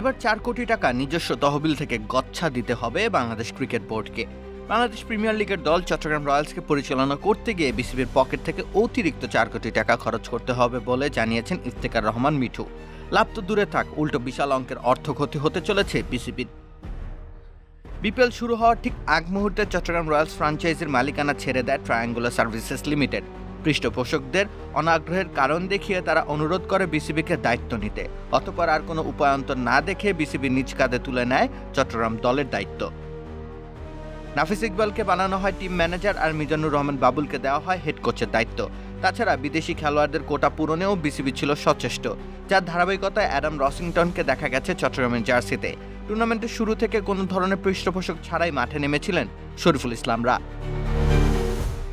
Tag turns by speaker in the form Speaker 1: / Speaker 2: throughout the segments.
Speaker 1: এবার চার কোটি টাকা নিজস্ব তহবিল থেকে গচ্ছা দিতে হবে বাংলাদেশ ক্রিকেট বোর্ডকে। বাংলাদেশ প্রিমিয়ার লিগের দল চট্টগ্রাম রয়্যালসকে পরিচালনা করতে গিয়ে বিসিবির পকেট থেকে অতিরিক্ত চার কোটি টাকা খরচ করতে হবে বলে জানিয়েছেন ইফতেকার রহমান মিঠু। লাভ তো দূরে থাক, উল্টো বিশাল অঙ্কের অর্থ ক্ষতি হতে চলেছে বিসিবির। বিপিএল শুরু হওয়ার ঠিক আগ মুহূর্তে চট্টগ্রাম রয়্যালস ফ্রাঞ্চাইজির মালিকানা ছেড়ে দেয় ট্রায়াঙ্গুলার সার্ভিসেস লিমিটেড। পৃষ্ঠপোষকদের অনাগ্রহের কারণ দেখিয়ে তারা অনুরোধ করে বিসিবিকে দায়িত্ব নিতে। অতপর আর কোনো উপায়ন্তর না দেখে বিসিবি নিজ কাঁধে তুলে নেয় চট্টগ্রাম দলের দায়িত্ব। নাফিস ইকবালকে বানানো হয় টিম ম্যানেজার আর মিজানুর রহমান বাবুলকে দেওয়া হয় হেড কোচের দায়িত্ব। তাছাড়া বিদেশি খেলোয়াড়দের কোটা পূরণেও বিসিবি ছিল সচেষ্ট, যার ধারাবাহিকতায় অ্যাডাম রসিংটনকে দেখা গেছে চট্টগ্রামের জার্সিতে। টুর্নামেন্টের শুরু থেকে কোনো ধরনের পৃষ্ঠপোষক ছাড়াই মাঠে নেমেছিলেন শরীফুল ইসলামরা।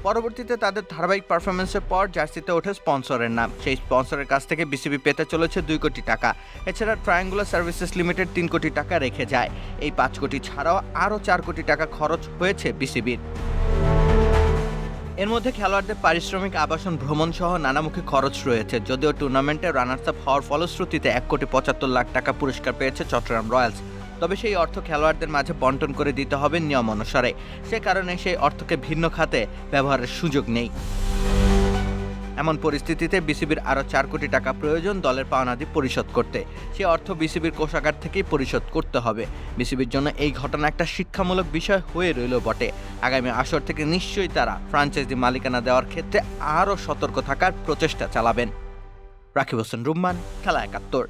Speaker 1: পরবর্তীতে তাদের ধারাবাহিক পারফরমেন্সের পর জার্সিতে ওঠে স্পন্সরের নাম। সেই স্পন্সরের কাছ থেকে বিসিবি পেতে চলেছে দুই কোটি টাকা। এছাড়া ট্রায়াঙ্গুলার সার্ভিসেস লিমিটেড তিন কোটি টাকা রেখে যায়। এই পাঁচ কোটি ছাড়াও আরও চার কোটি টাকা খরচ হয়েছে বিসিবির এর মধ্যে খেলোয়াড়দের পারিশ্রমিক, আবাসন, ভ্রমণ সহ নানামুখী খরচ রয়েছে। যদিও টুর্নামেন্টে রানার্স আপ হওয়ার ফলশ্রুতিতে এক কোটি পঁচাত্তর লাখ টাকা পুরস্কার পেয়েছে চট্টগ্রাম রয়্যালস। তবে সেই অর্থ খেলোয়াড়দের মাঝে বন্টন করে দিতে হবে নিয়ম অনুসারে। সে কারণে সেই অর্থকে ভিন্ন খাতে ব্যবহারের সুযোগ নেই। এমন পরিস্থিতিতে বিসিবির আরও চার কোটি টাকা প্রয়োজন দলের পাওনাদি পরিশোধ করতে। সে অর্থ বিসিবির কোষাগার থেকেই পরিশোধ করতে হবে। বিসিবির জন্য এই ঘটনা একটা শিক্ষামূলক বিষয় হয়ে রইল বটে। আগামী আসর থেকে নিশ্চয়ই তারা ফ্রাঞ্চাইজি মালিকানা দেওয়ার ক্ষেত্রে আরও সতর্ক থাকার প্রচেষ্টা চালাবেন। রাকিব হোসেন রুম্মান, খেলা একাত্তর।